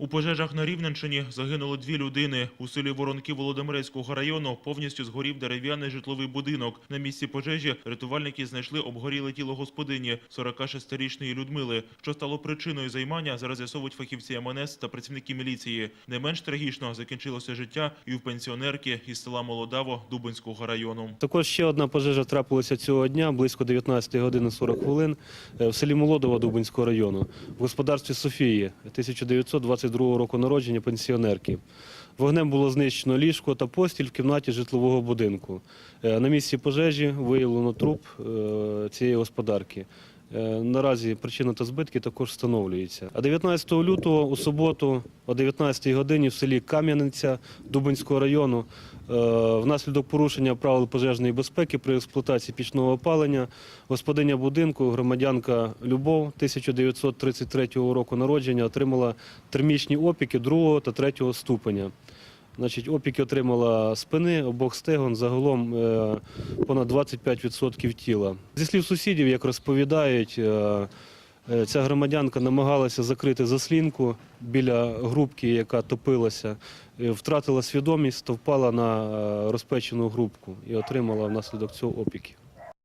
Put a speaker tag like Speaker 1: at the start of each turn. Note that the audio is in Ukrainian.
Speaker 1: У пожежах на Рівненщині загинули дві людини. У селі Воронки Володимирецького району повністю згорів дерев'яний житловий будинок. На місці пожежі рятувальники знайшли обгоріле тіло господині 46-річної Людмили. Що стало причиною займання, зараз з'ясовують фахівці МНС та працівники міліції. Не менш трагічно закінчилося життя і в пенсіонерки із села Молодаво Дубинського району.
Speaker 2: Також ще одна пожежа трапилася цього дня близько 19 години 40 хвилин е, в селі Молодова Дубинського району в господарстві Софії 1922 року народження пенсіонерки. Вогнем було знищено ліжко та постіль в кімнаті житлового будинку. Е, На місці пожежі виявлено труп е, цієї господарки. Е, Наразі причина та збитки також встановлюється. А 19 лютого у суботу о 19 годині в селі Кам'яниця Дубинського району е, внаслідок порушення правил пожежної безпеки при експлуатації пічного опалення господиня будинку, громадянка Любов 1933 року народження, отримала термічні опіки другого та третього ступеня. Значить, опіки отримала спини, обох стегон, загалом е, понад 25% тіла. Зі слів сусідів, як розповідають, е, е, ця громадянка намагалася закрити заслінку біля грубки, яка топилася, втратила свідомість та впала на розпечену грубку і отримала внаслідок цього опіки.